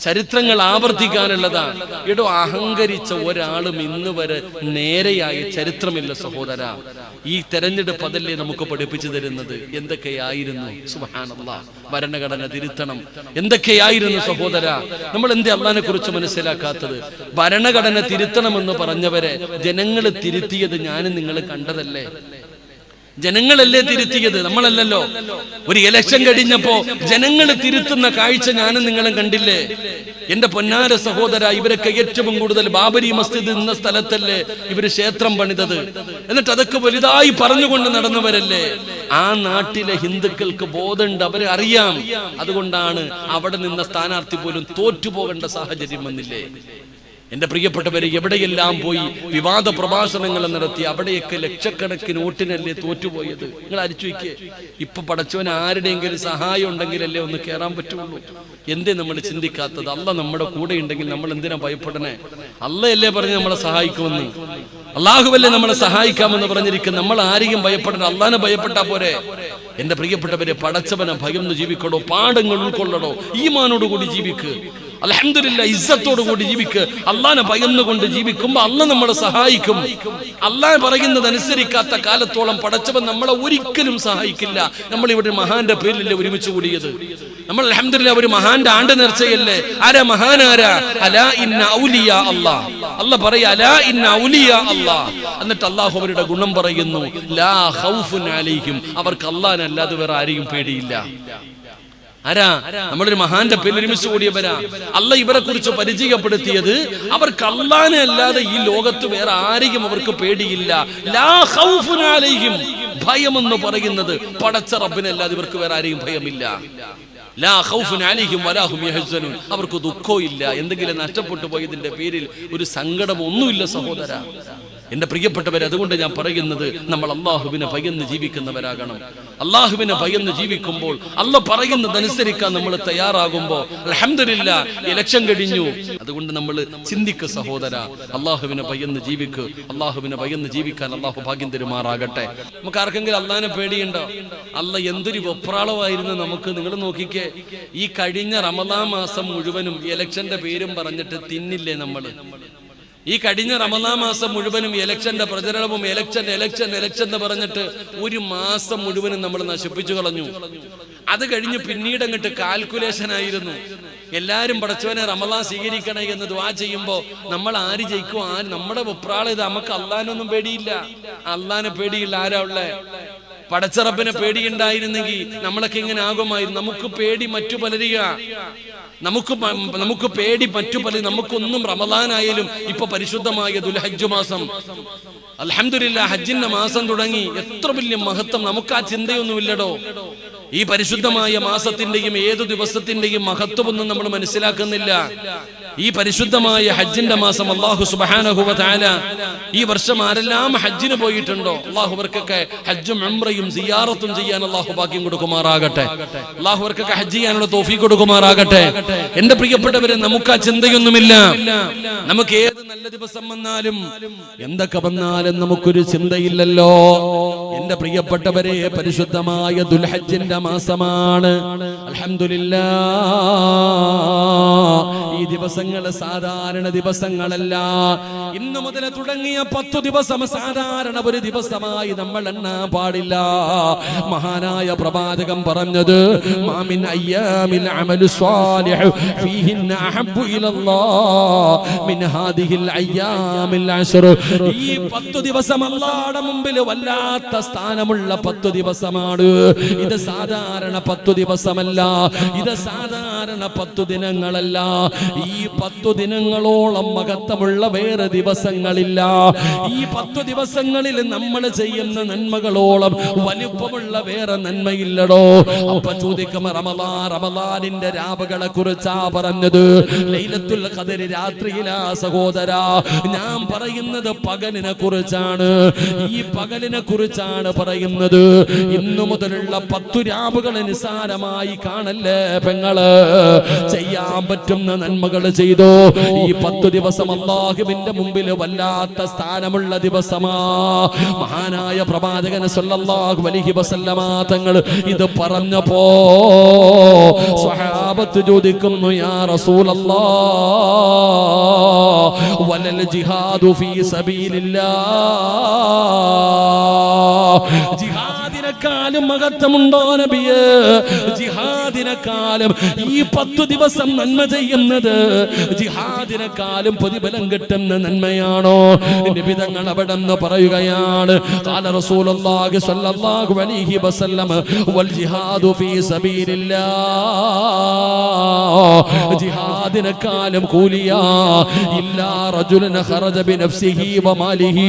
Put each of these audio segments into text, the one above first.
ചരിത്രങ്ങൾ ആവർത്തിക്കാനുള്ളതാണ്. ഇടോ അഹങ്കരിച്ച ഒരാളും ഇന്ന് വരെ നേരെയായ ചരിത്രമില്ല സഹോദര. ഈ തെരഞ്ഞെടുപ്പ് അതല്ലേ നമുക്ക് പഠിപ്പിച്ചു തരുന്നത്? എന്തൊക്കെയായിരുന്നു? സുഹാനുള്ള ഭരണഘടന തിരുത്തണം. എന്തൊക്കെയായിരുന്നു സഹോദര? നമ്മൾ എന്തേ അള്ളഹാനെ കുറിച്ച് മനസ്സിലാക്കാത്തത്? ഭരണഘടന തിരുത്തണമെന്ന് പറഞ്ഞവരെ ജനങ്ങൾ തിരുത്തിയത് ഞാനും നിങ്ങൾ കണ്ടതല്ലേ? ജനങ്ങളല്ലേ തിരുത്തിയത്? നമ്മളല്ലല്ലോ. ഒരു ഇലക്ഷൻ കഴിഞ്ഞപ്പോ ജനങ്ങൾ തിരുത്തുന്ന കാഴ്ച ഞാനും നിങ്ങളും കണ്ടില്ലേ? എന്റെ പൊന്നാര സഹോദര ഇവരൊക്കെ ഏറ്റവും കൂടുതൽ ബാബരി മസ്ജിദ് എന്ന സ്ഥലത്തല്ലേ ഇവർ ക്ഷേത്രം പണിതത്? എന്നിട്ട് അതൊക്കെ വലുതായി പറഞ്ഞുകൊണ്ട് നടന്നവരല്ലേ? ആ നാട്ടിലെ ഹിന്ദുക്കൾക്ക് ബോധമുണ്ട് അവരെ അറിയാം. അതുകൊണ്ടാണ് അവിടെ നിന്ന സ്ഥാനാർത്ഥി പോലും തോറ്റുപോകേണ്ട സാഹചര്യം വന്നില്ലേ? എന്റെ പ്രിയപ്പെട്ടവരെ എവിടെയെല്ലാം പോയി വിവാദ പ്രഭാഷണങ്ങൾ നടത്തി അവിടെയൊക്കെ ലക്ഷക്കണക്കിന് വോട്ടിനല്ലേ തോറ്റുപോയത്? നിങ്ങൾ അരിച്ചു വയ്ക്കേ. ഇപ്പൊ പടച്ചവൻ ആരുടെയെങ്കിലും സഹായം ഉണ്ടെങ്കിലല്ലേ ഒന്ന് കയറാൻ പറ്റുള്ളൂ. എന്തേ നമ്മൾ ചിന്തിക്കാത്തത്? അല്ല നമ്മുടെ കൂടെ ഉണ്ടെങ്കിൽ നമ്മൾ എന്തിനാ ഭയപ്പെടണേ? അല്ലയല്ലേ പറഞ്ഞ് നമ്മളെ സഹായിക്കുമെന്ന്. അള്ളാഹുവല്ലേ നമ്മളെ സഹായിക്കാമെന്ന് പറഞ്ഞിരിക്കും നമ്മൾ ആരെയും ഭയപ്പെടണം അള്ളാനെ ഭയപ്പെട്ടാ പോരെ. എന്റെ പ്രിയപ്പെട്ടവരെ പടച്ചവനെ ഭയന്ന് ജീവിക്കണോ പാഠങ്ങൾ ഉൾക്കൊള്ളണോ ഈമാനോടുകൂടി ജീവിക്ക്. അലഹമില്ല ഇസ്സത്തോടു കൂടി ജീവിക്ക്. അള്ളാനെ ഭയന്നുകൊണ്ട് ജീവിക്കുമ്പോ അല്ല നമ്മളെ സഹായിക്കും. അള്ളാൻ പറയുന്നത് അനുസരിക്കാത്ത കാലത്തോളം പടച്ചവൻ നമ്മളെ ഒരിക്കലും സഹായിക്കില്ല. നമ്മൾ ഇവിടെ മഹാന്റെ പേരിലല്ലേ ഒരുമിച്ച് കൂടിയത്? നമ്മൾ അലഹമില്ല ഒരു മഹാന്റെ ആണ്ട് നേർച്ചയല്ലേ? ആരാ മഹാനാരാ? അലാ ഇന്ന ഔലിയ അല്ലാ അല്ല പറയാ അലാ ഇന്ന ഔലിയ അല്ലാ എന്നിട്ട് അള്ളാഹു അവരുടെ ഗുണം പറയുന്നു ലാ ഖൗഫുൻ അലൈഹിം. അവർക്ക് വേറെ ആരെയും പേടിയില്ല. ആരാ? നമ്മളൊരു മഹാന്റെ പിന്നൊരുമിച്ച് കൂടിയവരാ. അല്ല ഇവരെ കുറിച്ച് പരിചയപ്പെടുത്തിയത് അവർക്ക് അള്ളാനെ അല്ലാതെ ഈ ലോകത്ത് വേറെ ആരെയും അവർക്ക് പേടിയില്ല. ലാ അലൈഹിം. ഭയമെന്ന് പറയുന്നത് പടച്ച റബ്ബിനല്ലാതെ ഇവർക്ക് വേറെ ആരെയും ഭയമില്ല. അവർക്ക് ദുഃഖവും ഇല്ല. എന്തെങ്കിലും നഷ്ടപ്പെട്ടു പോയതിന്റെ പേരിൽ ഒരു സങ്കടമൊന്നുമില്ല സഹോദര. എന്റെ പ്രിയപ്പെട്ടവർ അതുകൊണ്ട് ഞാൻ പറയുന്നത് നമ്മൾ അള്ളാഹുവിനെ ഭയന്ന് ജീവിക്കുന്നവരാകണം. അള്ളാഹുവിനെ ഭയന്ന് ജീവിക്കുമ്പോൾ അല്ല പറയുന്നതനുസരിക്കാൻ നമ്മൾ തയ്യാറാകുമ്പോൾ അലഹമില്ല ഇലക്ഷൻ കഴിഞ്ഞു. അതുകൊണ്ട് നമ്മൾ ചിന്തിക്ക് സഹോദര അള്ളാഹുവിനെ ഭയന്ന് ജീവിക്ക് അള്ളാഹുവിനെ ഭയന്ന് ജീവിക്കാൻ അള്ളാഹു ഭാഗ്യം തരുമാറാകട്ടെ. നമുക്ക് ആർക്കെങ്കിലും അള്ളാഹിനെ പേടിയുണ്ടോ? അല്ല എന്തൊരു വെപ്രാളമായിരുന്നു നമുക്ക് നിങ്ങൾ നോക്കിക്കേ. ഈ കഴിഞ്ഞ റമദാ മാസം മുഴുവനും ഇലക്ഷന്റെ പേരും പറഞ്ഞിട്ട് തിന്നില്ലേ നമ്മൾ? ഈ കഴിഞ്ഞ റമദാ മാസം മുഴുവനും ഇലക്ഷന്റെ പ്രചരണവും ഇലക്ഷൻ ഇലക്ഷൻ ഇലക്ഷൻ എന്ന് പറഞ്ഞിട്ട് ഒരു മാസം മുഴുവനും നമ്മൾ നശിപ്പിച്ചു കളഞ്ഞു. അത് കഴിഞ്ഞ് പിന്നീട് അങ്ങോട്ട് കാൽക്കുലേഷൻ ആയിരുന്നു. എല്ലാരും പടച്ചവനെ റമദാൻ സ്വീകരിക്കണേ എന്ന് ദ്വാ ചെയ്യുമ്പോ നമ്മൾ ആര് ജയിക്കും ആര് നമ്മുടെ വെപ്രാളം ഇത് നമുക്ക് അള്ളാനൊന്നും പേടിയില്ല. അള്ളാനെ പേടിയില്ല. ആരാ ഉള്ളേ? പടച്ചറപ്പിനെ പേടിയുണ്ടായിരുന്നെങ്കിൽ നമ്മളൊക്കെ ഇങ്ങനെ ആകുമായിരുന്നു. നമുക്ക് പേടി മറ്റു പലരുക. നമുക്ക് നമുക്ക് പേടി മറ്റു പല നമുക്കൊന്നും റമദാനായാലും ഇപ്പൊ പരിശുദ്ധമായ ദുൽഹജ്ജ് മാസം. അലഹമില്ല ഹജ്ജിന്റെ മാസം തുടങ്ങി. എത്ര വലിയ മഹത്വം. നമുക്ക് ആ ചിന്തയൊന്നുമില്ലടോ. ഈ പരിശുദ്ധമായ മാസത്തിന്റെയും ഏതു ദിവസത്തിന്റെയും മഹത്വമൊന്നും നമ്മൾ മനസ്സിലാക്കുന്നില്ല. ഈ പരിശുദ്ധമായ ഹജ്ജിന്റെ മാസം അള്ളാഹു സുബാനഹുവ താല ഈ വർഷം ആരെല്ലാം ഹജ്ജിന് പോയിട്ടുണ്ടോ? അള്ളാഹു അവർക്കൊക്കെ ഹജ്ജും ഉംറയും സിയാറത്തും ചെയ്യാൻ അള്ളാഹു ഭാഗ്യം കൊടുക്കുമാറാകട്ടെ. അള്ളാഹു അവർക്കൊക്കെ ഹജ്ജ് ചെയ്യാനുള്ള തോഫി കൊടുക്കുമാറാകട്ടെ. എന്റെ പ്രിയപ്പെട്ടവരെ നമുക്ക് ആ ചിന്തയൊന്നുമില്ല. നമുക്ക് നല്ല ദിവസം വന്നാലും എന്തൊക്കെ വന്നാലും നമുക്കൊരു ചിന്തയില്ലല്ലോ. എന്റെ പ്രിയപ്പെട്ടവരെ പരിശുദ്ധമായ ദുൽഹജ്ജിന്റെ മാസമാണ്. അലഹമില്ല ഈ ദിവസങ്ങൾ സാധാരണ ദിവസങ്ങളല്ല. ഇന്ന് മുതൽ തുടങ്ങിയ പത്തു ദിവസം സാധാരണ ഒരു ദിവസമായി നമ്മൾ എണ്ണാൻ പാടില്ല. മഹാനായ പ്രവാചകം പറഞ്ഞത് മാമിൻ അയ്യാമിൽ ഈ പത്തു ദിവസം അല്ലാഹുവിന്റെ മുമ്പിൽ വല്ലാത്ത സ്ഥാനമുള്ള പത്തു ദിവസമാണ്. ഇത് സാധാരണ പത്തു ദിവസമല്ല. ഇത് സാധാരണ പത്തു ദിനങ്ങളല്ല. ഈ പത്തു ദിനങ്ങളോളം മഹത്വമുള്ള വേറെ ദിവസങ്ങളില്ല. ഈ പത്തു ദിവസങ്ങളിൽ നമ്മൾ ചെയ്യുന്ന നന്മകളോളം വലുപ്പമുള്ള വേറെ നന്മയില്ലടോ. അപ്പൊ ചോദിക്കും റമദാ റമദാനിന്റെ രാവുകളെ കുറിച്ചാ പറഞ്ഞത്? ലൈലത്തുൽ കതിര് രാത്രിയിലാ സഹോദര ഞാൻ പറയുന്നത് പകലിനെ കുറിച്ചാണ് ഈ പകലിനെ കുറിച്ചാണ് പറയുന്നത്. ഇന്നു മുതലുള്ള പത്തു രാവുകൾ നിസാരമായി കാണല്ലേ പെങ്ങൾ? ചെയ്യാൻ പറ്റുന്ന നന്മ നന്മകൾ ചെയ്തു? ഈ പത്തു ദിവസം അള്ളാഹുവിന്റെ മുമ്പിൽ വല്ലാത്ത സ്ഥാനമുള്ള ദിവസമാ. മഹാനായ പ്രവാചകൻ സല്ലല്ലാഹു അലൈഹി വസല്ലമ തങ്ങൾ ഇത് പറഞ്ഞപ്പോ സ്വഹാബത്ത് ചോദിക്കുന്നു യാ റസൂലല്ലാ വലൽ ജിഹാദു ഫീ സബീലില്ലാ ജിഹാദിനെക്കാളും മഹത്വമുണ്ടോ നബിയേ? ജിഹാദിനെക്കാളും ഈ പത്തു ദിവസം നന്മ ചെയ്യുന്നത് ജിഹാദിനെക്കാളും പ്രതിഫലം കിട്ടുന്ന നന്മയാണോ നബി തങ്ങൾ അവിടെ നിന്ന് പറയുകയാണ് قال رسول الله صلى الله عليه وسلم والجهاد في سبيل الله ജിഹാദിനെക്കാളും കൂലിയാ ഇല്ലാ റജുലൻ ഖറജ ബിനഫ്സിഹി വമാലിഹി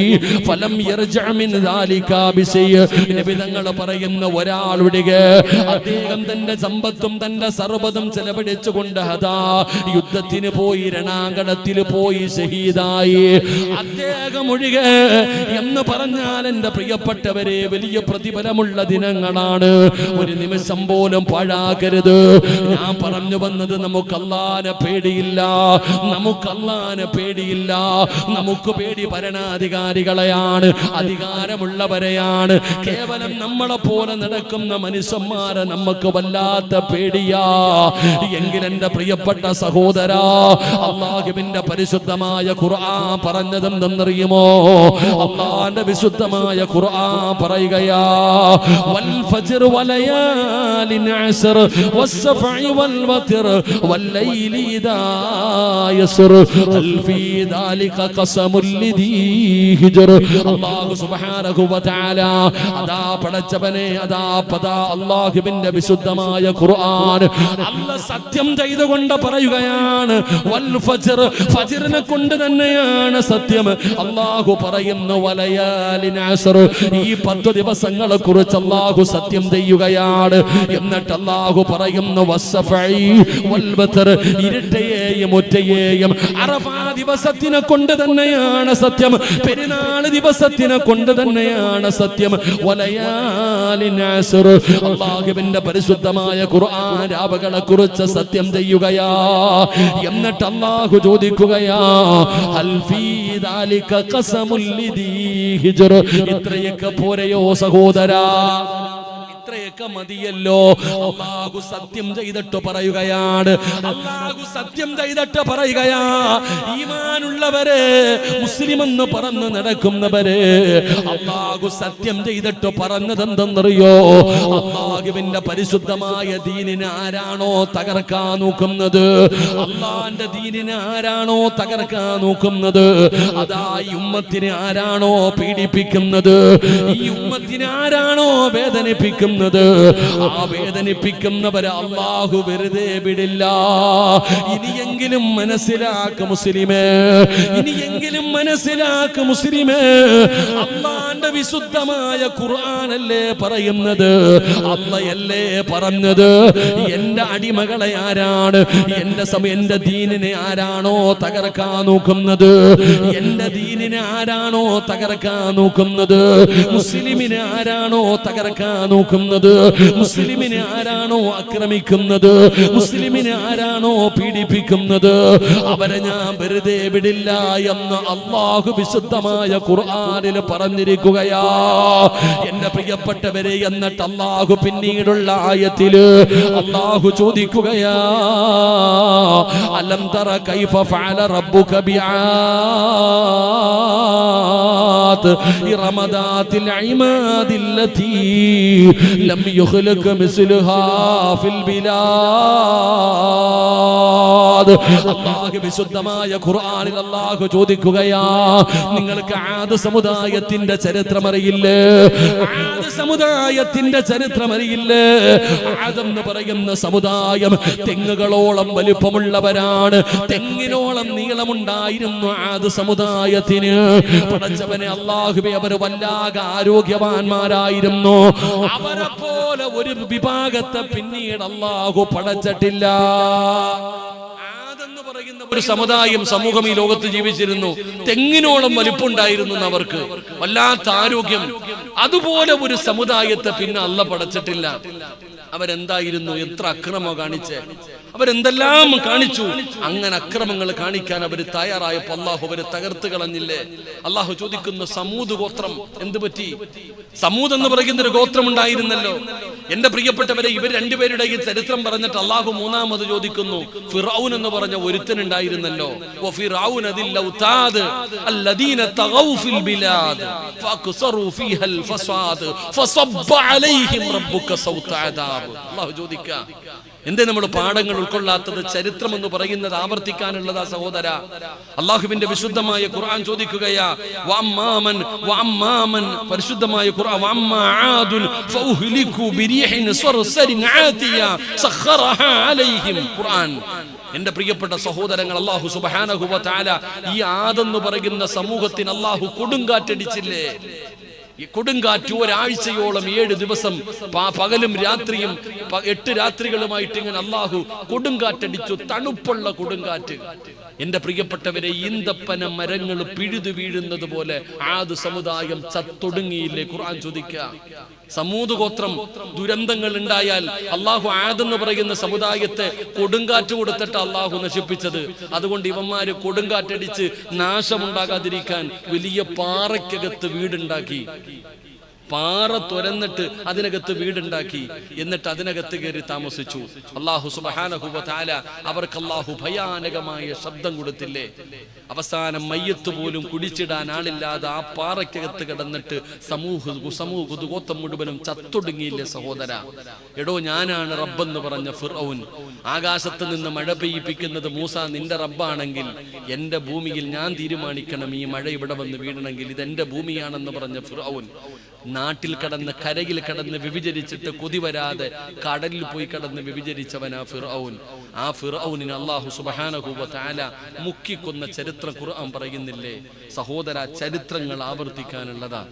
ഫലം യർജഅ മിൻ ദാലിക ബിശൈ നബി തങ്ങൾ പറയുന്ന ഒരാളുടെ അദ്ദേഹം തന്റെ സമ്പത്തും തന്റെ സർവതും ചെലവഴിച്ചുകൊണ്ട് അതാ യുദ്ധത്തിന് പോയി രണാങ്കണത്തിൽ പോയി ഷഹീദായി. അദ്ദേഹം ഒഴികെ എന്ന് പറഞ്ഞാൽ എന്റെ പ്രിയപ്പെട്ടവരെ വലിയ പ്രതിഫലമുള്ള ദിനങ്ങളാണ്. ഒരു നിമിഷം പോലും പാഴാകരുത്. ഞാൻ പറഞ്ഞു വന്നത് നമുക്ക് അല്ലാനെ പേടിയില്ല. നമുക്ക് അല്ലാനെ പേടിയില്ല. നമുക്ക് പേടി ഭരണാധികാരികളെയാണ് അധികാരമുള്ളവരെയാണ്. കേവലം നമ്മളെ പോലെ നടക്കുന്ന മനുഷ്യന്മാരെ നമുക്ക് വല്ലാത്ത പേടിയാ. എങ്കിൽ എന്റെ പ്രിയപ്പെട്ട സഹോദരാ അള്ളാഹുവിന്റെ പരിശുദ്ധമായ ഖുർആൻ പറഞ്ഞതെന്തെന്നറിയുമോ? അള്ളാന്റെ വിശുദ്ധമായ ഖുർആൻ പറയുകയാ വൽ ഫജ്ർ വലയാലിൻ അസ്ർ വസ്സഫഇ വൽ വത്ർ വല്ലൈലി ഇദാ യസ്ർ. ഹൽ ഫീ ദാലിക ഖസമുൽ ലിദീ ഹിജ്ർ. അല്ലാഹു സുബ്ഹാനഹു വ തആല അതാ പടച്ചവനെ അദാ പദാ അള്ളാഹുവിന്റെ വിശുദ്ധമായ ഖുർആൻ അല്ല സത്യം ചെയ്തുകൊണ്ട് പറയുകയാണ്. വൽ ഫജ്ർ ഫജ്റിനെ കൊണ്ട് തന്നെയാണ് സത്യം. അല്ലാഹു പറയുന്നു വലയാലിൻ അസ്ർ ഈ പത്ത് ദിവസങ്ങളെ കുറിച്ച് അള്ളാഹു സത്യം ചെയ്യുകയാണ്. എന്നിട്ട് അള്ളാഹു പറയുന്നു വസ്സഫഈ വൽ ബത്ർ. ഇരട്ടയെയും ഒറ്റയെയും അറഫാ ദിവസത്തിനെ കൊണ്ട് തന്നെയാണ് സത്യം. പെരുന്നാൾ ദിവസത്തിനെ കൊണ്ട് തന്നെയാണ് സത്യം. വലയാലിൻ അസ്ർ അള്ളാഹുവിന്റെ പരിശുദ്ധമായ ഖുർആൻ രാവുകളെ കുറിച്ച് സത്യം ചെയ്യുകയാ. എന്നിട്ട് അല്ലാഹു ചോദിക്കുകയാ ഇത്രയൊക്കെ പോരയോ സഹോദരാ. മതിയല്ലോ. അല്ലാഹു സത്യം ചെയ്തിട്ട് പറയുകയാണ്. അല്ലാഹു സത്യം ചെയ്തിട്ട് പറയുകയാ. ഈമാനുള്ളവരെ മുസ്ലിം എന്ന് പറന്ന് നടക്കുന്നവരെ അല്ലാഹു സത്യം ചെയ്തിട്ട് പറഞ്ഞതെന്തെന്നറിയോ? അള്ളാഹുവിന്റെ പരിശുദ്ധമായ ദീനിനെ ആരാണോ തകർക്കാൻ നോക്കുന്നത്? അള്ളാന്റെ ദീനിനെ ആരാണോ തകർക്കാൻ നോക്കുന്നത്? അതാ ഈ ഉമ്മത്തിനെ ആരാണോ പീഡിപ്പിക്കുന്നത്? ഈ ഉമ്മത്തിനെ ആരാണോ വേദനിപ്പിക്കുന്നത്? ആ വേദനിപ്പിക്കുന്നവരെ അള്ളാഹു വെറുതെ വിടില്ല. ഇനിയെങ്കിലും മനസ്സിലാക്ക മുസ്ലിമേ. ഇനിയെങ്കിലും മനസ്സിലാക്ക മുസ്ലിമേ. അള്ളാന്റെ വിശുദ്ധമായ ഖുർആനല്ലേ പറയുന്നത്? അള്ളയല്ലേ പറഞ്ഞത്? എന്റെ അടിമകളെ ആരാണ്? എന്റെ സമയം എന്റെ ദീനിനെ ആരാണോ തകർക്കാൻ നോക്കുന്നത്? എന്റെ ദീനിനെ ആരാണോ തകർക്കാൻ നോക്കുന്നത്? മുസ്ലിമിനെ ആരാണോ തകർക്കാൻ നോക്കുന്നത്? മുസ്ലിമിനെ ആരാണോ ആക്രമിക്കുന്നത്? മുസ്ലിമിനെ ആരാണോ പീഡിപ്പിക്കുന്നത്? അവരെ ഞാൻ വെറുതെ വിടില്ല എന്ന് അള്ളാഹു വിശുദ്ധമായ ഖുർആനിൽ പറഞ്ഞിരിക്കുകയാ. എന്റെ പ്രിയപ്പെട്ടവരെ എന്നിട്ട് അള്ളാഹു പിന്നീടുള്ള ആയത്തിൽ അള്ളാഹു ചോദിക്കുകയാ അലം തറ ഫഅല റബ്ബുക ബിആത് ഇമാദില്ലതി ലം ഫിൽ ബിലാദ്. വിശുദ്ധമായ ഖുർആനിൽ ചോദിക്കുകയാ നിങ്ങൾക്ക് ആദ് സമുദായത്തിന്റെ ചരിത്രം അറിയില്ലേ സമുദായത്തിന്റെ ചരിത്രം അറിയില്ലേ ആദം എന്ന് പറയുന്ന സമുദായം തെങ്ങുകളോളം വലിപ്പമുള്ളവരാണ്. തെങ്ങിനോളം നീളമുണ്ടായിരുന്നു ആദ് സമുദായത്തിന്. പടച്ചവനെ അള്ളാഹുബെ അവർ വല്ലാതെ ആരോഗ്യവാന്മാരായിരുന്നു. അവരെ പോലെ ഒരു വിഭാഗത്തെ പിന്നീട് അള്ളാഹു പടച്ചിട്ടില്ല. ഒരു സമുദായം സമൂഹം ഈ ലോകത്ത് ജീവിച്ചിരുന്നു. തെങ്ങിനോളം വലിപ്പുണ്ടായിരുന്നു അവർക്ക് വല്ലാത്ത ആരോഗ്യം. അതുപോലെ ഒരു സമുദായത്തെ പിന്നെ അല്ല പടച്ചിട്ടില്ല. അവരെന്തായിരുന്നു? എത്ര അക്രമോ കാണിച്ച്? അവരെന്തെല്ലാം കാണിച്ചു? അങ്ങനെ അക്രമങ്ങൾ കാണിക്കാൻ അവർ തയ്യാറായപ്പോ അള്ളാഹു അവരെ തകർത്ത് കളഞ്ഞില്ലേ? അള്ളാഹു ചോദിക്കുന്ന സമൂത് ഗോത്രം എന്ത് പറ്റി? സമൂത് എന്ന് പറയുന്ന ഒരു ഗോത്രം ഉണ്ടായിരുന്നല്ലോ. എന്റെ പ്രിയപ്പെട്ടവരെ ഇവർ രണ്ടുപേരുടെ ഈ ചരിത്രം പറഞ്ഞിട്ട് അള്ളാഹു മൂന്നാമത് ചോദിക്കുന്നു ഫിറൌൻ എന്ന് പറഞ്ഞ ഒരുത്തൻ ഉണ്ടായിരുന്നല്ലോ ഫിറഔന എന്തേ നമ്മൾ പാഠങ്ങൾ ഉൾക്കൊള്ളാത്തത്? ചരിത്രം എന്ന് പറയുന്നത് ആവർത്തിക്കാനുള്ളതാ സഹോദര. അള്ളാഹുവിന്റെ വിശുദ്ധമായ ഖുർആൻ ചോദിക്കുകയാ വഅമ്മാമൻ വഅമ്മാമൻ. പരിശുദ്ധമായ ഖുർആൻ ഫൗഹ്ലികു ആതിയ സഖറഹ അലൈഹിം. ഖുർആൻ. എന്റെ പ്രിയപ്പെട്ട സഹോദരങ്ങൾ അള്ളാഹു സുബ്ഹാനഹു വ തആല ഈ ആദെന്ന് പറയുന്ന സമൂഹത്തിന് അള്ളാഹു കൊടുങ്കാറ്റടിച്ചില്ലേ? ഈ കൊടുങ്കാറ്റ് ഒരാഴ്ചയോളം ഏഴ് ദിവസം പകലും രാത്രിയും എട്ട് രാത്രികളുമായിട്ട് ഇങ്ങനെ അള്ളാഹു കൊടുങ്കാറ്റടിച്ചു. തണുപ്പുള്ള കൊടുങ്കാറ്റ്. എന്റെ പ്രിയപ്പെട്ടവരെ ഈന്തപ്പന മരങ്ങൾ പിഴുതു വീഴുന്നത് പോലെ ആത് സമുദായം ചത്തൊടുങ്ങിയില്ലേ? ഖുർആൻ ചോദിക്കുക. സമൂത് ഗോത്രം ദുരന്തങ്ങൾ ഉണ്ടായാൽ അള്ളാഹു ആദെന്ന് പറയുന്ന സമുദായത്തെ കൊടുങ്കാറ്റ് കൊടുത്തിട്ട് അള്ളാഹു നശിപ്പിച്ചത്. അതുകൊണ്ട് ഇവന്മാര് കൊടുങ്കാറ്റടിച്ച് നാശമുണ്ടാകാതിരിക്കാൻ വലിയ പാറയ്ക്കകത്ത് വീടുണ്ടാക്കി. aqui. പാറ തുരന്നിട്ട് അതിനകത്ത് വീടുണ്ടാക്കി. എന്നിട്ട് അതിനകത്ത് കയറി താമസിച്ചു. അള്ളാഹു സുബഹാനഹുബ താല അവർക്ക് അള്ളാഹു ഭയാനകമായ ശബ്ദം കൊടുത്തില്ലേ? അവസാനം മയ്യത്ത് പോലും കുടിച്ചിടാൻ ആളില്ലാതെ ആ പാറയ്ക്കകത്ത് കിടന്നിട്ട് സമൂഹ സമൂഹ മുഴുവനും ചത്തൊടുങ്ങിയില്ലേ സഹോദര? എടോ ഞാനാണ് റബ്ബെന്ന് പറഞ്ഞ ഫിർഔൻ. ആകാശത്ത് നിന്ന് മഴ പെയ്യിപ്പിക്കുന്നത് മൂസ നിന്റെ റബ്ബാണെങ്കിൽ എന്റെ ഭൂമിയിൽ ഞാൻ തീരുമാനിക്കണം ഈ മഴ ഇവിടെ വന്ന് വീഴണമെങ്കിൽ ഇതെന്റെ ഭൂമിയാണെന്ന് പറഞ്ഞ ഫിർഔൻ. നാട്ടിൽ കടന്ന് കരയിൽ കടന്ന് വിഭജരിച്ചിട്ട് കൊതി വരാതെ കടലിൽ പോയി കടന്ന് വിഭജരിച്ചവൻ ആ ഫിർഔൻ. ആ ഫിർഔനിന് അള്ളാഹു സുബഹാനഹുബ താല മുക്കിക്കൊന്ന ചരിത്രം ഖുർആൻ പറയുന്നില്ലേ? സഹോദര ചരിത്രങ്ങൾ ആവർത്തിക്കാനുള്ളതാ.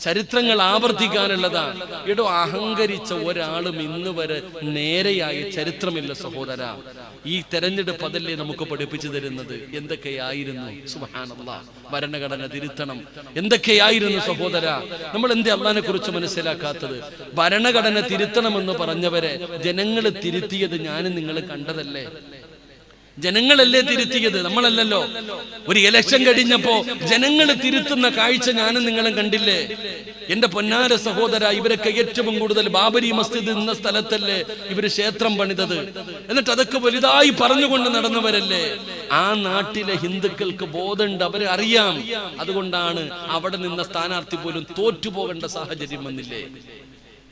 ചരിത്രങ്ങൾ ആവർത്തിക്കാനുള്ളതാ. എടോ അഹങ്കരിച്ച ഒരാളും ഇന്ന് വരെ നേരെയായ ചരിത്രമില്ല സഹോദര. ഈ തെരഞ്ഞെടുപ്പ് അതല്ലേ നമുക്ക് പഠിപ്പിച്ചു തരുന്നത്? എന്തൊക്കെയായിരുന്നു? സുബഹാനല്ലാ. ഭരണഘടന തിരുത്തണം. എന്തൊക്കെയായിരുന്നു സഹോദര? നമ്മൾ എന്തേ അള്ളഹാനെ കുറിച്ച് മനസ്സിലാക്കാത്തത്? ഭരണഘടന തിരുത്തണമെന്ന് പറഞ്ഞവരെ ജനങ്ങൾ തിരുത്തിയത് ഞാനും നിങ്ങൾ കണ്ടതല്ലേ? ജനങ്ങളല്ലേ തിരുത്തിയത്? നമ്മളല്ലല്ലോ. ഒരു ഇലക്ഷൻ കഴിഞ്ഞപ്പോ ജനങ്ങൾ തിരുത്തുന്ന കാഴ്ച ഞാനും നിങ്ങളും കണ്ടില്ലേ? എന്റെ പൊന്നാര സഹോദര ഇവരൊക്കെ ഏറ്റവും കൂടുതൽ ബാബരി മസ്ജിദ് എന്ന സ്ഥലത്തല്ലേ ഇവർ ക്ഷേത്രം പണിതത്. എന്നിട്ട് അതൊക്കെ വലുതായി പറഞ്ഞുകൊണ്ട് നടന്നവരല്ലേ? ആ നാട്ടിലെ ഹിന്ദുക്കൾക്ക് ബോധമുണ്ട് അവരെ അറിയാം അതുകൊണ്ടാണ് അവിടെ നിന്ന സ്ഥാനാർത്ഥി പോലും തോറ്റുപോകേണ്ട സാഹചര്യം വന്നില്ലേ?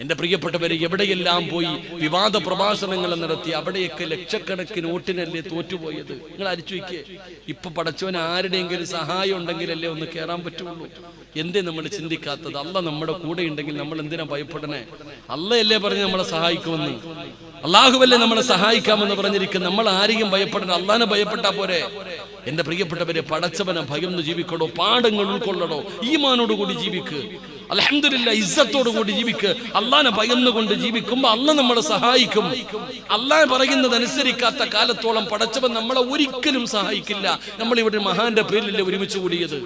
എന്റെ പ്രിയപ്പെട്ടവരെ എവിടെയെല്ലാം പോയി വിവാദ പ്രഭാഷണങ്ങൾ നടത്തി അവിടെയൊക്കെ ലക്ഷക്കണക്കിന് വോട്ടിനല്ലേ തോറ്റുപോയത്? നിങ്ങൾ അരിച്ചു വയ്ക്കേ. ഇപ്പൊ പടച്ചവൻ ആരുടെയെങ്കിലും സഹായം ഉണ്ടെങ്കിലല്ലേ ഒന്ന് കയറാൻ പറ്റുള്ളൂ. എന്തേ നമ്മൾ ചിന്തിക്കാത്തത്? അല്ല നമ്മുടെ കൂടെ ഉണ്ടെങ്കിൽ നമ്മൾ എന്തിനാ ഭയപ്പെടണേ? അല്ലയല്ലേ പറഞ്ഞ് നമ്മളെ സഹായിക്കുമെന്ന്? അള്ളാഹുവല്ലേ നമ്മളെ സഹായിക്കാമെന്ന് പറഞ്ഞിരിക്കും നമ്മൾ ആരെയും ഭയപ്പെടണം അള്ളാനെ ഭയപ്പെട്ടാ പോരെ. എന്റെ പ്രിയപ്പെട്ടവരെ പടച്ചവനെ ഭയന്ന് ജീവിക്കണോ പാഠങ്ങൾ ഉൾക്കൊള്ളണോ ഈമാനോടുകൂടി ജീവിക്ക്. അലഹമില്ല ഇസ്സത്തോടു കൂടി ജീവിക്ക്. അള്ളാനെ ഭയന്നുകൊണ്ട് ജീവിക്കുമ്പോ അല്ല നമ്മളെ സഹായിക്കും. അള്ളാൻ പറയുന്നത് അനുസരിക്കാത്ത കാലത്തോളം പടച്ചവൻ നമ്മളെ ഒരിക്കലും സഹായിക്കില്ല. നമ്മൾ ഇവിടെ മഹാന്റെ പേരിലല്ലേ ഒരുമിച്ച് കൂടിയത്?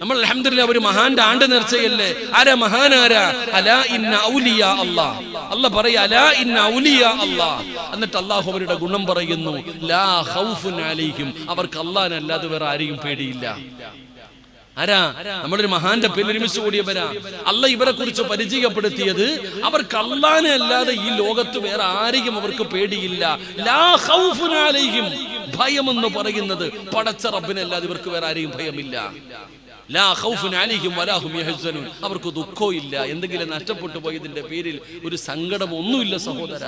നമ്മൾ അലഹമില്ല ഒരു മഹാന്റെ ആണ്ട് നേർച്ചയല്ലേ? ആരാ മഹാനാരാ? അലാ ഇന്ന ഔലിയ അല്ലാ അല്ല പറയാ അലാ ഇന്ന ഔലിയ അല്ലാ എന്നിട്ട് അള്ളാഹു അവരുടെ ഗുണം പറയുന്നു. ലാ ഖൗഫുൻ അലൈഹിം. അവർക്ക് അല്ലാനല്ലാതെ വേറെ ആരെയും പേടിയില്ല. ആരാ? നമ്മളൊരു മഹാന്റെ പേരിൽ ഒരുമിച്ച് കൂടിയവരാ. അല്ല ഇവരെ കുറിച്ച് പരിചയപ്പെടുത്തിയത് അവർക്ക് അള്ളാനെ അല്ലാതെ ഈ ലോകത്ത് വേറെ ആരെയും അവർക്ക് പേടിയില്ല. ലാ ഖൗഫുൻ അലൈഹിം. ഭയം എന്ന് പറയുന്നത് പടച്ച റബ്ബിനല്ലാതെ ഇവർക്ക് വേറെ ആരെയും ഭയമില്ല. അവർക്ക് ദുഃഖവും ഇല്ല. എന്തെങ്കിലും നഷ്ടപ്പെട്ടു പോയതിന്റെ പേരിൽ ഒരു സങ്കടമൊന്നുമില്ല സഹോദര.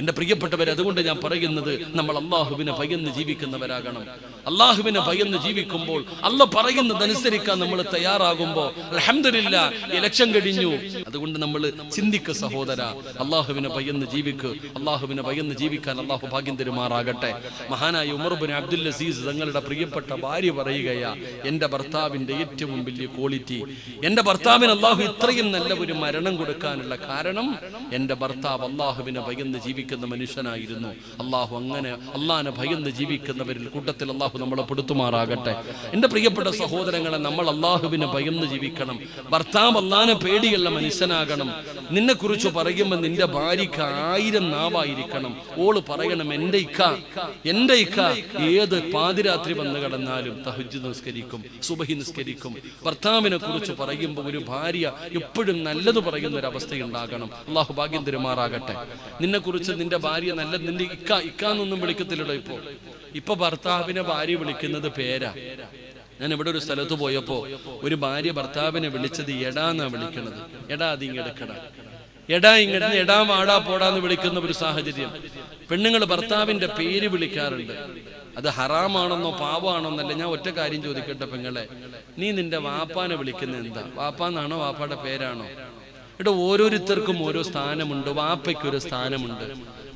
എന്റെ പ്രിയപ്പെട്ടവർ അതുകൊണ്ട് ഞാൻ പറയുന്നത് നമ്മൾ അള്ളാഹുവിനെ ഭയന്ന് ജീവിക്കുന്നവരാകണം. അള്ളാഹുവിനെ ഭയന്ന് ജീവിക്കുമ്പോൾ അല്ല പറയുന്നതനുസരിക്കാൻ നമ്മൾ തയ്യാറാകുമ്പോൾ അലഹമില്ല ഇലക്ഷൻ കഴിഞ്ഞു. അതുകൊണ്ട് നമ്മൾ ചിന്തിക്ക സഹോദര അള്ളാഹുവിനെ ഭയന്ന് ജീവിക്ക് അള്ളാഹുവിനെ ഭയന്ന് ജീവിക്കാൻ അള്ളാഹു ഭാഗ്യം തരുമാറാകട്ടെ. മഹാനായ ഉമർബിൻ അബ്ദുൽ അസീസ് തങ്ങളുടെ പ്രിയപ്പെട്ട ഭാര്യ പറയുകയാ എന്റെ ഭർത്താവിന്റെ ഏറ്റവും വലിയ ക്വാളിറ്റി എന്റെ ഭർത്താവിന് അള്ളാഹു ഇത്രയും നല്ല ഒരു മരണം കൊടുക്കാനുള്ള കാരണം എന്റെ ഭർത്താവ് അള്ളാഹുവിനെ ഭയന്ന് ജീവിക്കും ജീവിക്കുന്ന മനുഷ്യനായിരുന്നു. അള്ളാഹു അങ്ങനെ അള്ളാഹിനെ ഭയന്ന് ജീവിക്കുന്നവരിൽ കൂട്ടത്തിൽ അള്ളാഹു നമ്മളെ പെടുത്തുമാറാകട്ടെ. എന്റെ പ്രിയപ്പെട്ട സഹോദരങ്ങളെ നമ്മൾ അള്ളാഹുവിനെ ഭയന്ന് ജീവിക്കണം. ഭർത്താവ് അള്ളാഹിനെ പേടിയുള്ള മനുഷ്യനാകണം. നിന്നെ കുറിച്ച് പറയുമ്പോൾ നിന്റെ ഭാര്യയ്ക്ക് ആയിരം നാവായിരിക്കണം. ഓൾ പറയണം എന്റെ ഇക്ക എന്റെ ഇക്ക ഏത് പാതിരാത്രി വന്ന് കിടന്നാലും തഹജ് നിസ്കരിക്കും സുബഹി നിസ്കരിക്കും. ഭർത്താവിനെ കുറിച്ച് പറയുമ്പോൾ ഒരു ഭാര്യ എപ്പോഴും നല്ലത് പറയുന്ന ഒരു അവസ്ഥയുണ്ടാകണം. അള്ളാഹു ഭാഗ്യം തിരുമാറാകട്ടെ നിന്നെ കുറിച്ച് നിന്റെ ഭാര്യ നല്ല നിന്റെ ഇക്ക ഇക്കാന്നൊന്നും വിളിക്കത്തില്ലടോ ഇപ്പോ. ഇപ്പൊ ഭർത്താവിനെ ഭാര്യ വിളിക്കുന്നത് പേരാ. ഞാൻ ഇവിടെ ഒരു സ്ഥലത്ത് പോയപ്പോ ഒരു ഭാര്യ ഭർത്താവിനെ വിളിച്ചത് എടാന്നാ വിളിക്കണത്. എടാ അത് ഇങ്ങെടുക്കടാ എടാ ഇങ്ങട് എടാ വാടാ പോടാന്ന് വിളിക്കുന്ന ഒരു സാഹചര്യം. പെണ്ണുങ്ങൾ ഭർത്താവിന്റെ പേര് വിളിക്കാറുണ്ട്. അത് ഹറാമാണെന്നോ പാവാണെന്നല്ല ഞാൻ ഒറ്റ കാര്യം ചോദിക്കട്ടെ പെങ്ങളെ. നീ നിന്റെ വാപ്പാനെ വിളിക്കുന്നത് എന്താ? വാപ്പാന്നാണോ വാപ്പാടെ പേരാണോ? ഇവിടെ ഓരോരുത്തർക്കും ഓരോ സ്ഥാനമുണ്ട്. വാപ്പയ്ക്കൊരു സ്ഥാനമുണ്ട്.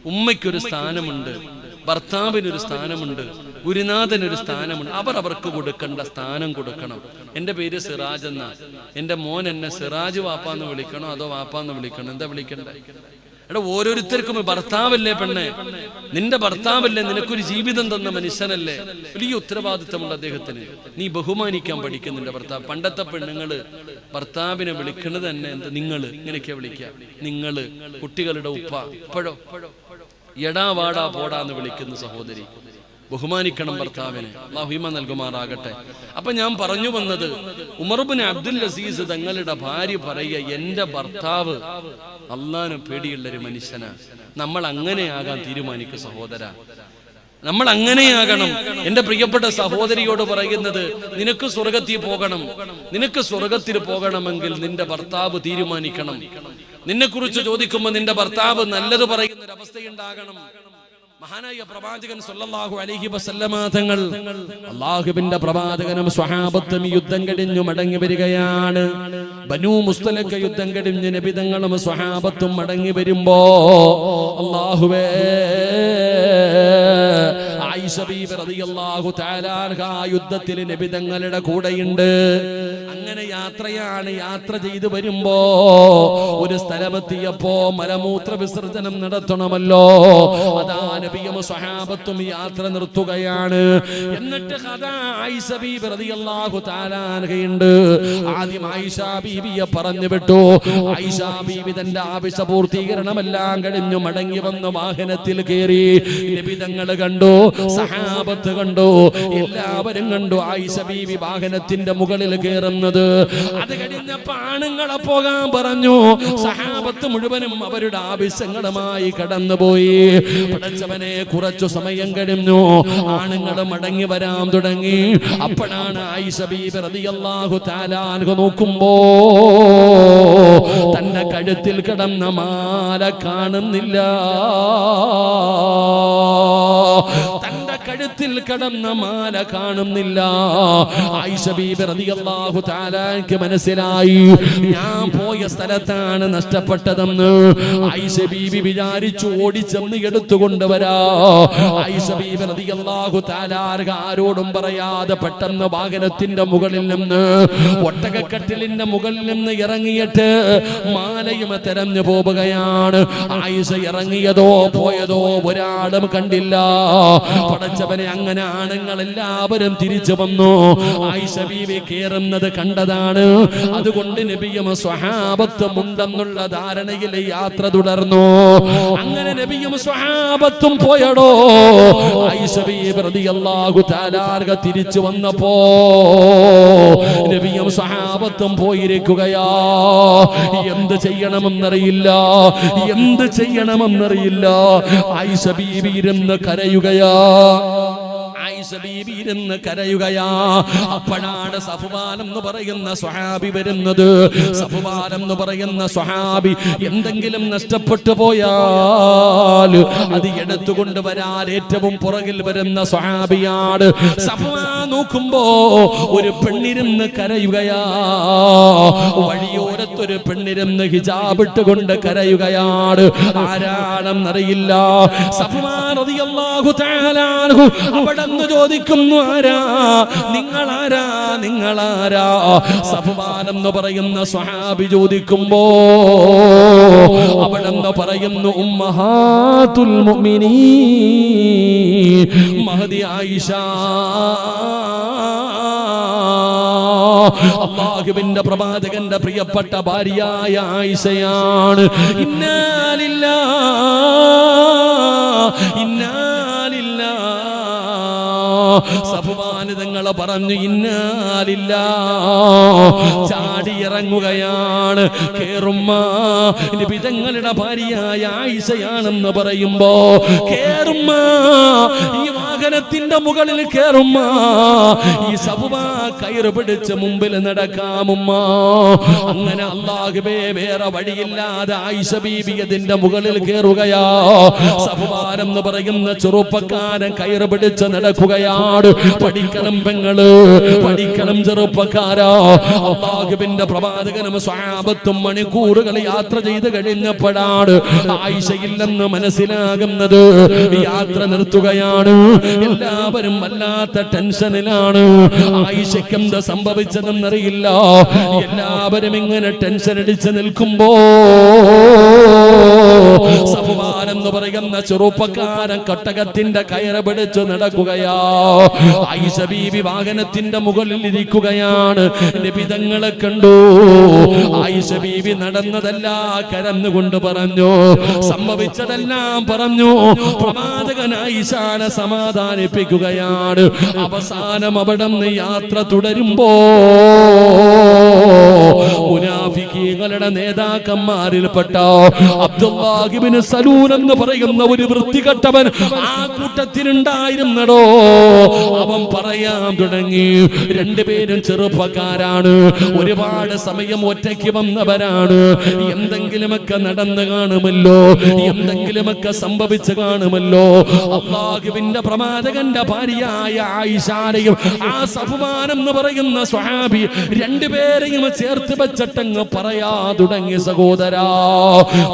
ഉമ്മയ്ക്കൊരു സ്ഥാനമുണ്ട്. ഭർത്താവിനൊരു സ്ഥാനമുണ്ട്. ഗുരുനാഥനൊരു സ്ഥാനമുണ്ട്. അവർ അവർക്ക് കൊടുക്കേണ്ട സ്ഥാനം കൊടുക്കണം. എന്റെ പേര് സിറാജ് എന്നാ എന്റെ മോൻ എന്നെ സിറാജ് വാപ്പാന്ന് വിളിക്കണോ അതോ വാപ്പാന്ന് വിളിക്കണോ? എന്താ വിളിക്കണ്ടേ? എടാ ഓരോരുത്തർക്കും ഭർത്താവല്ലേ പെണ്ണ്? നിന്റെ ഭർത്താവല്ലേ നിനക്കൊരു ജീവിതം തന്ന മനുഷ്യനല്ലേ? വലിയ ഉത്തരവാദിത്തമുണ്ട് അദ്ദേഹത്തിന്. നീ ബഹുമാനിക്കാൻ പഠിക്കും നിന്റെ ഭർത്താവ്. പണ്ടത്തെ പെണ്ണുങ്ങൾ ഭർത്താവിനെ വിളിക്കണത് തന്നെ എന്താ? നിങ്ങൾ. ഇങ്ങനെയൊക്കെ വിളിക്കുക. നിങ്ങൾ കുട്ടികളുടെ ഉപ്പ. ഇപ്പോഴോ? എടാ വാടാ പോടാന്ന് വിളിക്കുന്ന സഹോദരി. ബഹുമാനിക്കണം ഭർത്താവിനെ. അള്ളാഹു ഹിമ നൽകുമാറാകട്ടെ. അപ്പൊ ഞാൻ പറഞ്ഞു വന്നത് ഉമർബിൻ അബ്ദുൽ അസീസ് തങ്ങളുടെ ഭാര്യ പറയുക എന്റെ ഭർത്താവ് അള്ളാന് പേടിയുള്ള ഒരു മനുഷ്യനാ. നമ്മൾ അങ്ങനെയാകാൻ തീരുമാനിക്കും സഹോദര. നമ്മൾ അങ്ങനെയാകണം. എന്റെ പ്രിയപ്പെട്ട സഹോദരിയോട് പറയുന്നത് നിനക്ക് സ്വർഗത്തിൽ പോകണം. നിനക്ക് സ്വർഗത്തിൽ പോകണമെങ്കിൽ നിന്റെ ഭർത്താവ് തീരുമാനിക്കണം. നിന്നെക്കുറിച്ച് ചോദിക്കുമ്പോൾ നിന്റെ ഭർത്താവ് നല്ലത് പറയുന്ന ഒരു അവസ്ഥയുണ്ടാകണം മഹാനായ പ്രവാചകൻ സല്ലല്ലാഹു അലൈഹി വസല്ലമ തങ്ങൾ അള്ളാഹുവിന്റെ പ്രവാചകനും സ്വഹാബത്തും യുദ്ധം കഴിഞ്ഞു മടങ്ങി വരികയാണ്. ബനു മുസ്തലക്ക യുദ്ധം കഴിഞ്ഞ് നബിതങ്ങളും സ്വഹാബത്തും മടങ്ങി വരുമ്പോ ആ യുദ്ധത്തിൽ നബിതങ്ങളുടെ കൂടെയുണ്ട്. അങ്ങനെ യാത്രയാണ് യാത്ര ചെയ്തു വരുമ്പോ ഒരു സ്ഥലമെത്തിയപ്പോ മലമൂത്ര വിസർജനം നടത്തണമല്ലോ. അതാ നബിയും സ്വഹാബത്തും യാത്ര നിർത്തുകയാണ്. എന്നിട്ട് അൻഹയുണ്ട്. ആദ്യം ആയിഷ ബീബിയെ പറഞ്ഞു വിട്ടു. ആയിഷ ബീബി തന്റെ ആവശ്യ പൂർത്തീകരണമെല്ലാം കഴിഞ്ഞു മടങ്ങി വന്ന് വാഹനത്തിൽ കയറി. നബിതങ്ങൾ കണ്ടു സഹാബത്ത് കണ്ടു എല്ലാവരും കണ്ടു ആയിഷ ബീബി വാഹനത്തിന്റെ മുകളിൽ കയറുന്നത്. അത് കഴിഞ്ഞപ്പോ ആണുങ്ങളെ പോകാൻ പറഞ്ഞു. സഹാബത്ത് മുഴുവനും അവരുടെ ആവശ്യങ്ങളുമായി കടന്നുപോയി. പടച്ചവനെ കുറച്ചു സമയം കഴിഞ്ഞു. ആണുങ്ങൾ മടങ്ങി വരാൻ തുടങ്ങി. അപ്പോഴാണ് ആയിഷ നോക്കുമ്പോ തന്റെ കഴുത്തിൽ കിടന്ന മാല കാണുന്നില്ല. കഴുത്തിൽ കടന്ന മാല കാണുന്നില്ല. മനസ്സിലായി. ഞാൻ പോയ സ്ഥലത്താണ് നഷ്ടപ്പെട്ടതെന്ന് ആയിഷ ബീബി വിചാരിച്ചു ഓടിച്ചെന്ന് എടുത്തുകൊണ്ടുവരാ ആയിഷ ബീബി റളിയല്ലാഹു തആല ആരോടും പറയാതെ പെട്ടെന്ന് വാഹനത്തിന്റെ മുകളിൽ നിന്ന് ഒട്ടകക്കട്ടിലിന്റെ മുകളിൽ നിന്ന് ഇറങ്ങിയിട്ട് മാലയും തെരഞ്ഞു പോവുകയാണ്. ആയിഷ ഇറങ്ങിയതോ പോയതോ ഒരാളും കണ്ടില്ല. പടച്ചവനെ അങ്ങനെ ആണുങ്ങൾ എല്ലാവരും തിരിച്ചു വന്നു. ആയിഷ ബീവി കണ്ടതാണ്. അതുകൊണ്ട് നബിയും സ്വഹാബത്തും ഉണ്ടെന്നുള്ള ധാരണയിൽ യാത്ര തുടർന്നു. അങ്ങനെ നബിയും സ്വഹാബത്തും പോയടോ. ആയിഷ ബീവി റളിയല്ലാഹു തആല തിരിച്ചു വന്നപ്പോ നബിയും സ്വഹാബത്തും പോയിരിക്കുകയാ. എന്ത് ചെയ്യണമെന്നറിയില്ല. എന്ത് ചെയ്യണമെന്നറിയില്ല. ആയിഷ ബീവി കരയുകയാ. Oh. ആയിഷ ബീബി ഇരുന്ന് കരയുകയാ. അപ്പോഴാണ് സഫുവാൻ എന്ന് പറയുന്ന സ്വഹാബി വരുന്നത്. സഫുവാൻ എന്ന് പറയുന്ന സ്വഹാബി എന്തെങ്കിലും നഷ്ടപ്പെട്ടു പോയാൽ അത് എടുത്തുകൊണ്ട് വരാൻ ഏറ്റവും പുറകിൽ വരുന്ന സ്വഹാബിയാണ്. സഫുവാൻ നോക്കുമ്പോ ഒരു പെണ്ണിരുന്ന് കരയുകയാ. വഴിയോരത്തൊരു പെണ്ണിരുന്ന് ഹിജാബിട്ടുകൊണ്ട് കരയുകയാണ്. ആരാണെന്നറിയില്ല. അവിടെ ചോദിക്കുന്നു ആരാ? നിങ്ങളാരാ? നിങ്ങളാരാ? സഫ്വാൻ എന്ന് പറയുന്ന സ്വഹാബി ചോദിക്കുമ്പോ അവിടെന്ന് പറയുന്നു ഉമ്മഹാതുൽ മുഅ്മിനീൻ. മഹദി ആയിഷ അള്ളാഹുവിന്റെ പ്രവാചകന്റെ പ്രിയപ്പെട്ട ഭാര്യയായ ആയിഷയാണ്. ഇന്നാലില്ല ഇന്നാലില്ല സഫുവാനിതങ്ങളെ പറഞ്ഞു ഇന്നാലില്ല. ചാടിയിറങ്ങുകയാണ്. കേറുമ്മ. നിബിതങ്ങളുടെ ഭാര്യയായ ആയിഷയാണെന്ന് പറയുമ്പോ കേറുമ്മ. ഈ വാഹനത്തിന്റെ മുകളിൽ കേറുമ്മ. ഈ സഫുവ കയറ് പിടിച്ച് മുമ്പിൽ നടക്കാമുമ്മ. അങ്ങനെ അള്ളാഹുബേ വേറെ വഴിയില്ലാതെ ആയിഷ ബീബി അതിന്റെ മുകളിൽ കയറുകയാ സഭവാനെന്ന് പറയുന്ന ചെറുപ്പക്കാരൻ കയറ് പിടിച്ച് നടക്കുകയാണ് പഠിക്കണം പെങ്ങൾ പഠിക്കണം ചെറുപ്പക്കാരാ പ്രവാചകനും സ്വാപത്തും മണിക്കൂറുകൾ യാത്ര ചെയ്ത് കഴിഞ്ഞപ്പോഴാണ് ആയിഷയില്ലെന്ന് മനസ്സിലാകുന്നത്. യാത്ര നിർത്തുകയാണ്. എല്ലാവരും വല്ലാത്ത ടെൻഷനിലാണ്. ആയിഷയ്ക്ക് എന്താ സംഭവിച്ചതെന്നറിയില്ല. എല്ലാവരും ഇങ്ങനെ ടെൻഷൻ അടിച്ച് നിൽക്കുമ്പോ സഫ്വാൻ എന്ന് പറയുന്ന ചെറുപ്പക്കാരൻ കട്ടകത്തിന്റെ കയറ പിടിച്ചു നടക്കുകയാ. ആയിഷ വാഹനത്തിന്റെ മുകളിൽ ഇരിക്കുകയാണ്. നിബിതങ്ങളെ കണ്ടു. ആയിഷ ബീവി നടന്നതല്ല കരന്നുകൊണ്ട് പറഞ്ഞു. സംഭവിച്ചതെല്ലാം പറഞ്ഞു. ആയിഷാനെ സമാധാനിപ്പിക്കുകയാണ്. അവസാനം അവിടെ നിന്ന് യാത്ര തുടരുമ്പോ മുനാഫിക്കീങ്ങളുടെ നേതാക്കന്മാരിൽപ്പെട്ട അബ്ദുല്ലാഹിബിന് സലൂൻ എന്ന് പറയുന്ന ഒരു വൃത്തികെട്ടവൻ ആ കൂട്ടത്തിനുണ്ടായിരുന്നടോ അവൻ പറയാൻ തുടങ്ങി രണ്ടുപേരും ചെറുപ്പക്കാരാണ്. ഒരുപാട് സമയം ഒറ്റയ്ക്ക് വന്നവരാണ്. എന്തെങ്കിലുമൊക്കെ നടന്നു കാണുമല്ലോ. എന്തെങ്കിലുമൊക്കെ സംഭവിച്ചു കാണുമല്ലോ. അള്ളാഹുവിന്റെ പ്രമാദകന്റെ ഭാര്യയായ ആയിഷാരെയും ആ സഫുമാൻ എന്ന് പറയുന്ന സ്വഹാബി രണ്ടുപേരെയും ചേർത്ത് വെച്ചിട്ടങ്ങ് പറയാ തുടങ്ങി സഹോദരാ.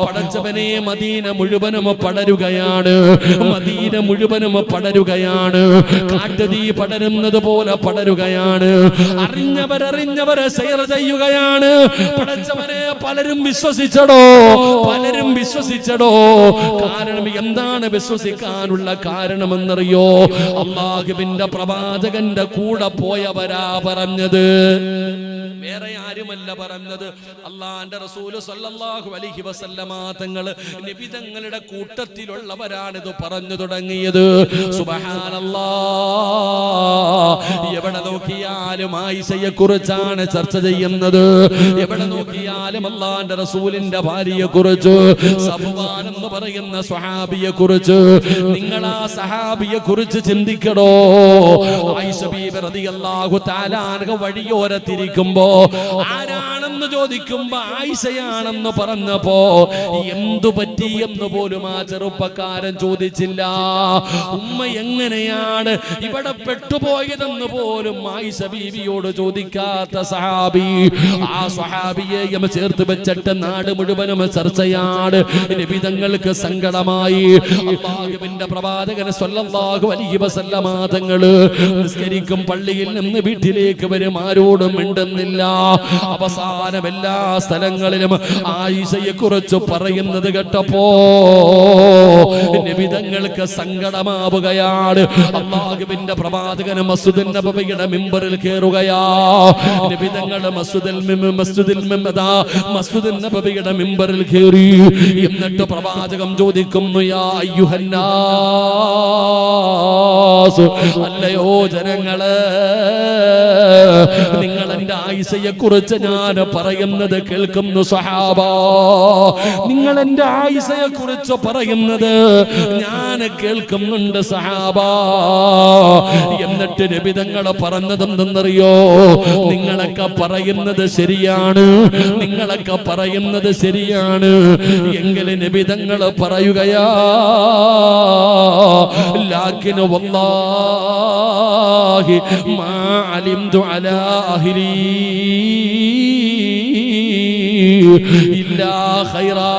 പടച്ചവനെ മദീന മുഴുവനും പടരുകയാണ്. മദീന മുഴുവനും പടരുകയാണ്. കാട്ടുതീ പടരുന്നത് പോലെ പടരുകയാണ്. അറിഞ്ഞവരറിഞ്ഞവരെ ഷെയർ ചെയ്യുകയാണ്. പടച്ചവനെ പലരും വിശ്വസിച്ചടോ. പലരും വിശ്വസിച്ചടോ. കാരണം എന്താണ് വിശ്വസിക്കാനുള്ള കാരണമെന്നറിയോ? അള്ളാഹുവിന്റെ പ്രവാചകന്റെ കൂടെ പോയവരാ പറഞ്ഞത്. വേറെ ആരുമല്ല പറഞ്ഞത്. അള്ളാന്റെ റസൂൽ സല്ലല്ലാഹു അലൈഹി വസല്ലമ തങ്ങൾ നിബിതങ്ങളുടെ കൂട്ടത്തിലുള്ളവരാണിത് പറഞ്ഞു തുടങ്ങിയത്. സുബ്ഹാനല്ലാ എവിടെ നോക്കിയാലും ആയിഷയെ കുറിച്ചാണ് ചർച്ച ചെയ്യുന്നത്. എവിടെ നോക്കിയാലും അള്ളാന്റെ റസൂലിന്റെ ഭാര്യയെ കുറിച്ച് സഫ്വാൻ എന്ന് പറയുന്ന സ്വഹാബിയെ കുറിച്ച് നിങ്ങൾ ആ സഹാബിയെ കുറിച്ച് ചിന്തിക്കടോ. ആയിഷ ബീബി റളിയല്ലാഹു തആല വഴിയോരത്തിരിക്കുമ്പോ ആരാണെന്ന് ചോദിക്കുമ്പോ ആയിഷയാണെന്ന് പറഞ്ഞപ്പോ എന്തു പറ്റി എന്ന് പോലും ആ ചെറുപ്പക്കാരൻ ചോദിച്ചില്ല. ഉമ്മ എങ്ങനെയാണ് ഇവിടെ പെട്ടുപോയതെന്ന് പോലും ആയിഷ ബീവിയോട് ചോദിക്കാത്ത സഹാബി. ആ സഹാബിയെയും ചേർത്ത് വെച്ചിട്ട് നാട് മുഴുവനും ചർച്ചയാണ്. നിബിതങ്ങൾക്ക് സങ്കടമായി. അള്ളാഹുവിന്റെ പ്രവാചകൻ സ്വല്ലല്ലാഹു അലൈഹി വസല്ലമ തങ്ങൾ നിസ്കരിക്കും പള്ളിയിൽ നിന്ന് വീട്ടിലേക്ക് വരും. ആരോടും മിണ്ടുന്നില്ല. അവസാനം എല്ലാ സ്ഥലങ്ങളിലും ആയിഷയെ കുറിച്ച് പറയുന്നത് കേട്ടപ്പോ നിമിതങ്ങൾക്ക് സങ്കടമാവുകയാണ്. അള്ളാഹുവിന്റെ പ്രവാചകൻ മസ്ജിദ് നബവിയുടെ മിമ്പറിൽ കയറുകയാ നിമിതങ്ങൾ മസ്ജിദിൽ മസ്ജിദിൽ മിം- അതാ മസ്ജിദ് നബവിയുടെ മിമ്പറിൽ കയറി എന്നിട്ട് പ്രവാചകം ചോദിക്കുന്നു യാ അയ്യുഹന്നാസ് അല്ലയോ ജനങ്ങളെ നിങ്ങൾ എന്റെ ആയിഷയെ കുറിച്ച് ഞാൻ പറയുന്നത് കേൾക്കുന്നു സഹാബ. നിങ്ങൾ എന്റെ ആയിസയെ കുറിച്ച് പറയുന്നത് ഞാൻ കേൾക്കുന്നുണ്ട് സഹാബ. എന്നിട്ട് രബിതങ്ങൾ പറഞ്ഞതെന്തെന്നറിയോ? നിങ്ങളൊക്കെ പറയുന്നത് ശരിയാണ്. നിങ്ങളൊക്കെ പറയുന്നത് ശരിയാണ്. എങ്കിലും നിബിതങ്ങൾ പറയുകയാ ലാക്കിന് അഹ്ലി. ഇല്ലാ ഖൈറാ.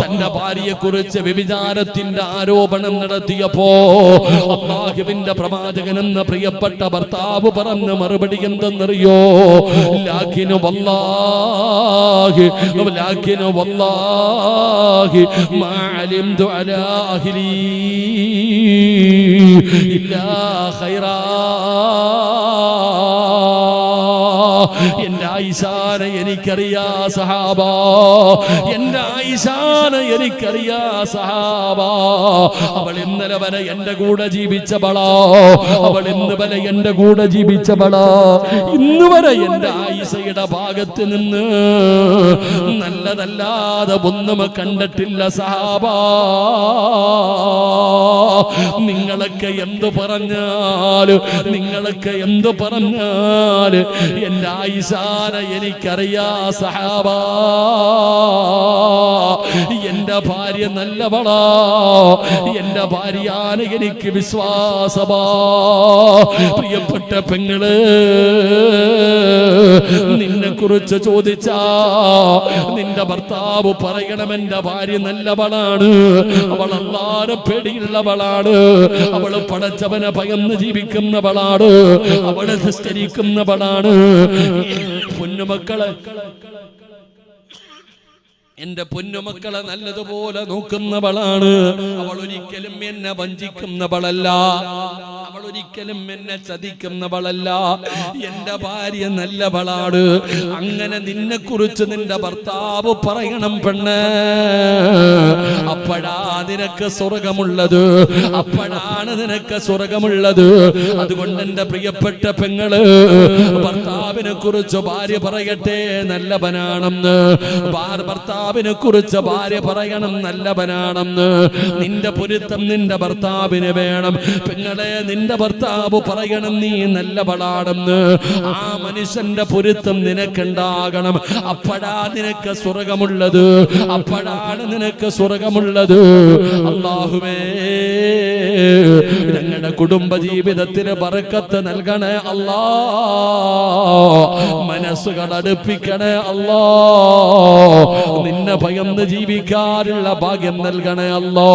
തന്റെ ഭാര്യയെ കുറിച്ച് വ്യഭിചാരത്തിന്റെ ആരോപണം നടത്തിയപ്പോ അള്ളാഹുവിന്റെ പ്രവാചകൻ എന്ന പ്രിയപ്പെട്ട ഭർത്താവ് പറഞ്ഞ മറുപടി എന്തെന്നറിയോ? ലാഖിനു വല്ലാഹി വല്ലാഹി ഇല്ലാ ഖൈറാ. oh. you ആയിഷാന എനിക്കറിയാ സഹാബ. എന്റെ ആയിഷാന എനിക്കറിയാ സഹാബ. അവൾ ഇന്നലെ വരെ എന്റെ കൂടെ ജീവിച്ചവളാ. അവൾ ഇന്ന് വരെ എന്റെ കൂടെ ജീവിച്ചവളാ. ഇന്ന് വരെ എന്റെ ആയിഷയുടെ ഭാഗത്ത് നിന്ന് നല്ലതല്ലാതെ ഒന്നും കണ്ടിട്ടില്ല സഹാബ. നിങ്ങളൊക്കെ എന്തു പറഞ്ഞാലും നിങ്ങളൊക്കെ എന്തു പറഞ്ഞാലും എന്റെ ആയിഷാന എനിക്കറിയാ സഹാബ. എന്റെ ഭാര്യ നല്ലവളാ. എന്റെ ഭാര്യയാണ് എനിക്ക് വിശ്വാസമാ. പ്രിയപ്പെട്ട പെങ്ങൾ നിന്നെ കുറിച്ച് ചോദിച്ചാ. നിന്റെ ഭർത്താവ് പറയണം എന്റെ ഭാര്യ നല്ലവളാണ്. അവൾ എല്ലാരും പേടിയുള്ളവളാണ്. അവൾ പടച്ചവനെ ഭയന്ന് ജീവിക്കുന്നവളാണ്. അവൾ നിസ്കരിക്കുന്നവളാണ് പൊന്നുമക്കളെ. എന്റെ പൊന്നുമക്കളെ നല്ലതുപോലെ നോക്കുന്നവളാണ്. അവൾ ഒരിക്കലും എന്നെ വഞ്ചിക്കുന്നവളല്ല. അവൾ ഒരിക്കലും എന്നെ ചതിക്കുന്നവളല്ല. എന്റെ ഭാര്യ നല്ലവളാണ്. അങ്ങനെ നിന്നെ കുറിച്ച് നിന്റെ ഭർത്താവ് പറയണം പെണ്ണ്. അപ്പോഴാ നിനക്ക് സ്വർഗമുള്ളത്. അപ്പോഴാണ് നിനക്ക് സ്വർഗമുള്ളത്. അതുകൊണ്ട് എന്റെ പ്രിയപ്പെട്ട പെങ്ങൾ ഭർത്താവിനെ കുറിച്ച് ഭാര്യ പറയട്ടെ നല്ലവനാണെന്ന്. ഭാർ- ഭർത്താവിനെ കുറിച്ച് ഭാര്യ പറയണം നല്ലവനാണെന്ന്. നിന്റെ പൊരുത്തം നിന്റെ ഭർത്താവിന് വേണം. പെങ്ങളെ നിന്റെ ഭർത്താവ് പറയണം നീ നല്ലവളാണെന്ന്. ആ മനുഷ്യന്റെ പൊരുത്തം നിനക്കുണ്ടാകണം. അപ്പോഴാ നിനക്ക് സ്വർഗമുള്ളത്. അപ്പോഴാണ് നിനക്ക് സ്വർഗമുള്ളത്. അള്ളാഹുവേ ഞങ്ങളുടെ കുടുംബ ജീവിതത്തിന് വറക്കത്ത് നൽകണേ അല്ലാ. മനസ്സുകൾ അടുപ്പിക്കണേ അല്ലാ. നിന്നെ ഭയന്ന് ജീവിക്കാനുള്ള ഭാഗ്യം നൽകണേ അല്ലോ.